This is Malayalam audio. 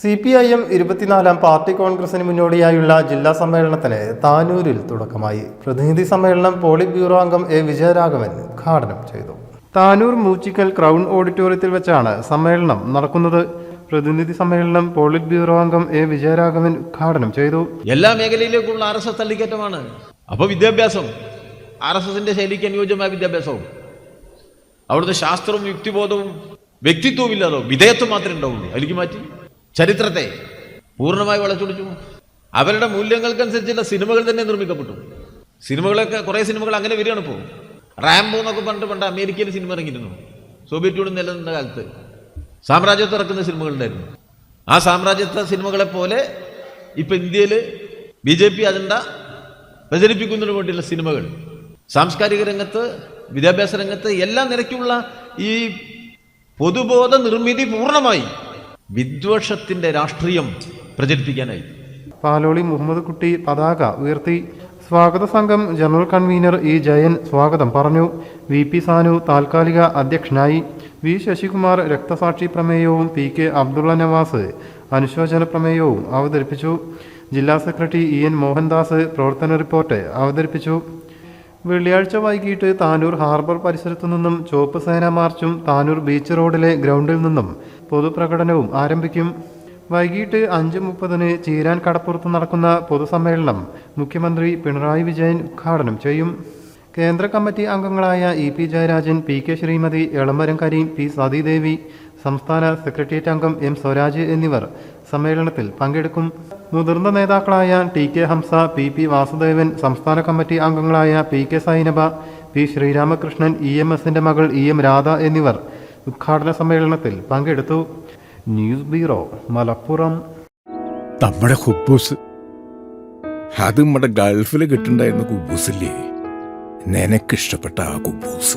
സി പി ഐ എം ഇരുപത്തിനാലാം പാർട്ടി കോൺഗ്രസിന് മുന്നോടിയായുള്ള ജില്ലാ സമ്മേളനത്തിന് താനൂരിൽ തുടക്കമായി. പ്രതിനിധി സമ്മേളനം പോളിറ്റ് ബ്യൂറോ അംഗം എ വിജയരാഘവൻ ഉദ്ഘാടനം ചെയ്തു. താനൂർ മൂച്ചിക്കൽ ക്രൗൺ ഓഡിറ്റോറിയത്തിൽ വെച്ചാണ് സമ്മേളനം നടക്കുന്നത്. പ്രതിനിധി സമ്മേളനം പോളിറ്റ് ബ്യൂറോ അംഗം എ വിജയരാഘവൻ ഉദ്ഘാടനം ചെയ്തു. എല്ലാ മേഖലയിലേക്കുള്ള ആർ എസ് എസ് തള്ളിക്കയറ്റമാണ്. അപ്പോൾ വിദ്യാഭ്യാസം ആർ എസ് എസിന്റെ ശൈലിക്ക് അനുയോജ്യമായ വിദ്യാഭ്യാസവും അവിടുത്തെ ശാസ്ത്രവും യുക്തിബോധവും വ്യക്തിത്വവും ഇല്ലാതോ വിധേയത്വം മാത്രമേ ഉണ്ടാവുള്ളൂ. അതിലേക്ക് മാറ്റി. ചരിത്രത്തെ പൂർണമായി വളച്ചൊടിച്ചു അവരുടെ മൂല്യങ്ങൾക്കനുസരിച്ചുള്ള സിനിമകൾ തന്നെ നിർമ്മിക്കപ്പെട്ടു. സിനിമകളൊക്കെ കുറേ സിനിമകൾ അങ്ങനെ വരികയാണ് ഇപ്പോൾ റാംബോ എന്നൊക്കെ പറഞ്ഞിട്ട് പണ്ട് അമേരിക്കയിൽ സിനിമ ഇറങ്ങിയിരുന്നു. സോവിയറ്റ് യൂണിയൻ നിലനിന്ന കാലത്ത്. സാമ്രാജ്യത്ത് ഇറക്കുന്ന സിനിമകളുണ്ടായിരുന്നു ആ സാമ്രാജ്യത്തെ സിനിമകളെ പോലെ ഇപ്പൊ ഇന്ത്യയിൽ ബി ജെ പി അജണ്ട പ്രചരിപ്പിക്കുന്നതിന് വേണ്ടിയുള്ള സിനിമകൾ സാംസ്കാരിക രംഗത്ത് വിദ്യാഭ്യാസ രംഗത്ത് എല്ലാ നിരക്കുള്ള ഈ പൊതുബോധ നിർമ്മിതി പൂർണമായി വിദ്വേഷത്തിന്റെ രാഷ്ട്രീയം പ്രചരിപ്പിക്കാനായി. പാലോളി മുഹമ്മദ് കുട്ടി പതാക ഉയർത്തി. സ്വാഗത സംഘം ജനറൽ കൺവീനർ ഇ ജയൻ സ്വാഗതം പറഞ്ഞു. വി പി സാനു താൽക്കാലിക അധ്യക്ഷനായി. വി ശശികുമാർ രക്തസാക്ഷി പ്രമേയവും പി കെ അബ്ദുള്ള നവാസ് അനുശോചന പ്രമേയവും അവതരിപ്പിച്ചു. ജില്ലാ സെക്രട്ടറി ഇ എൻ മോഹൻദാസ് പ്രവർത്തന റിപ്പോർട്ട് അവതരിപ്പിച്ചു. വെള്ളിയാഴ്ച വൈകിട്ട് താനൂർ ഹാർബർ പരിസരത്തു നിന്നും ചുവപ്പ് സേന മാർച്ചും താനൂർ ബീച്ച് റോഡിലെ ഗ്രൗണ്ടിൽ നിന്നും പൊതുപ്രകടനവും ആരംഭിക്കും. വൈകിട്ട് അഞ്ച് മുപ്പതിന് ചീരാൻ കടപ്പുറത്ത് നടക്കുന്ന പൊതുസമ്മേളനം മുഖ്യമന്ത്രി പിണറായി വിജയൻ ഉദ്ഘാടനം ചെയ്യും. കേന്ദ്ര കമ്മിറ്റി അംഗങ്ങളായ E P Jayarajan P K Sreemathi Elamaram Kareem P Sathidevi സംസ്ഥാന സെക്രട്ടേറിയറ്റ് അംഗം എം സ്വരാജ് എന്നിവർ സമ്മേളനത്തിൽ പങ്കെടുക്കും. മുതിർന്ന നേതാക്കളായ T K Hamsa P P Vasudevan സംസ്ഥാന കമ്മിറ്റി അംഗങ്ങളായ P K Sainaba P Sreeramakrishnan E M എസിന്റെ മകൾ ഇ എം രാധ എന്നിവർ ഉദ്ഘാടന സമ്മേളനത്തിൽ പങ്കെടുത്തു. News bureau Malappuram. നമ്മുടെ ഹുബൂസ് അത് നമ്മുടെ ഗൾഫിൽ കിട്ടുണ്ടായിരുന്ന കുബൂസില്ലേ? നിനക്കിഷ്ടപ്പെട്ട ആ കുബൂസ്.